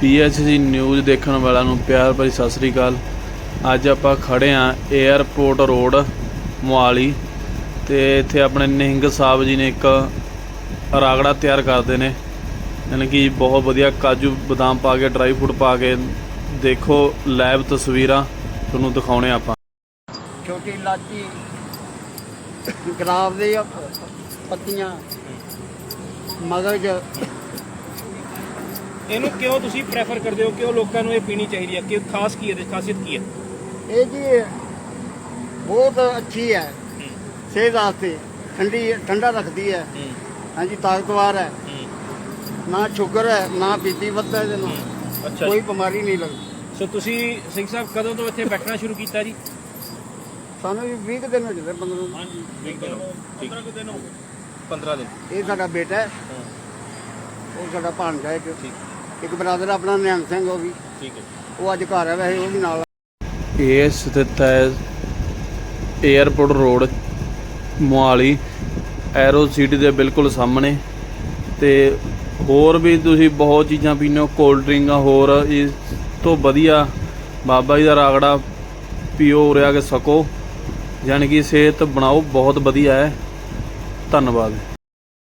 ਪੀਐਚਜੀ news ਦੇਖਣ ਵਾਲਿਆਂ ਨੂੰ ਪਿਆਰ ਭਰੀ ਸਤਿ ਸ੍ਰੀ ਅਕਾਲ। ਅੱਜ ਆਪਾਂ ਖੜੇ ਆਂ 에ਅਰਪੋਰਟ ਰੋਡ ਮੋਹਾਲੀ ਤੇ ਇੱਥੇ ਆਪਣੇ ਨਿਹੰਗ ਸਾਹਿਬ ਜੀ ਨੇ ਇੱਕ ਰਾਗੜਾ ਤਿਆਰ ਕਰਦੇ ਨੇ। ਯਾਨੀ ਕਿ ਬਹੁਤ ਵਧੀਆ ਕਾਜੂ ਬਦਾਮ ਪਾ ਕੇ ਡਰਾਈ ਫਰੂਟ ਪਾ ਕੇ ਦੇਖੋ ਲਾਈਵ ਤਸਵੀਰਾਂ ਤੁਹਾਨੂੰ ਦਿਖਾਉਣੇ ਆਪਾਂ। ਛੋਟੀ ਇਲਾਚੀ ਗੁਲਾਬ ਦੀਆਂ ਪੱਤੀਆਂ, ਮਗਜ ਇਹਨੂੰ ਕਿਉਂ ਤੁਸੀਂ ਪ੍ਰੈਫਰ ਕਰਦੇ ਹੋ? ਕਿਉਂ ਲੋਕਾਂ ਨੂੰ ਇਹ ਪੀਣੀ ਚਾਹੀਦੀ ਹੈ? ਕਿ ਖਾਸ ਕੀ ਹੈ ਇਹਦੇ ਖਾਸੀਅਤ ਕੀ ਹੈ? ਇਹ ਜੀ ਬਹੁਤ ਅੱਛੀ ਹੈ। ਸਿਹਤ ਵਾਸਤੇ ਠੰਡੀ ਠੰਡਾ ਰੱਖਦੀ ਹੈ। ਹਾਂਜੀ ਤਾਕਤਵਰ ਹੈ। ਨਾ ਸ਼ੂਗਰ ਹੈ ਨਾ ਬੀਪੀ ਵੱਧਦਾ ਇਹਦੇ ਨਾਲ। ਅੱਛਾ। ਕੋਈ ਬਿਮਾਰੀ ਨਹੀਂ ਲੱਗਦੀ। ਸੋ ਤੁਸੀਂ ਸਿੰਘ ਸਾਹਿਬ ਕਦੋਂ ਤੋਂ ਇੱਥੇ ਬੈਠਣਾ ਸ਼ੁਰੂ ਕੀਤਾ ਜੀ? ਸਾਨੂੰ ਵੀ 20 ਕੁ ਦਿਨ ਹੋ ਗਏ 15 ਹਾਂਜੀ 15 ਦਿਨ ਹੋ 15 ਦਿਨ ਇਹ ਸਾਡਾ ਬੇਟਾ ਹੈ। ਉਹ ਸਾਡਾ ਭਾਣਜਾ ਇੱਕ। ਇੱਕ ਬਰਾਦਰ ਆਪਣਾ ਨਿਹੰਗ ਸਿੰਘ ਉਹ ਵੀ। ਠੀਕ ਹੈ ਉਹ ਅੱਜ ਘਰ ਹੈ ਵੈਸੇ ਉਹ ਵੀ ਨਾਲ ਇਹ ਸਥਿਤ ਹੈ airport road Mohali aero city ਦੇ ਬਿਲਕੁਲ ਸਾਹਮਣੇ ਤੇ ਹੋਰ ਵੀ ਤੁਸੀਂ ਬਹੁਤ ਚੀਜ਼ਾਂ ਪੀਂਦੇ ਹੋ ਕੋਲਡ ਡਰਿੰਕਾਂ ਹੋਰ ਇਸ ਤੋਂ ਵਧੀਆ ਬਾਬਾ ਜੀ ਦਾ ਰਾਗੜਾ ਪੀਓ ਉਰਿਆ ਕੇ ਸਕੋ ਯਾਨੀ ਕਿ ਸਿਹਤ ਬਣਾਓ ਬਹੁਤ ਵਧੀਆ ਹੈ। ਧੰਨਵਾਦ।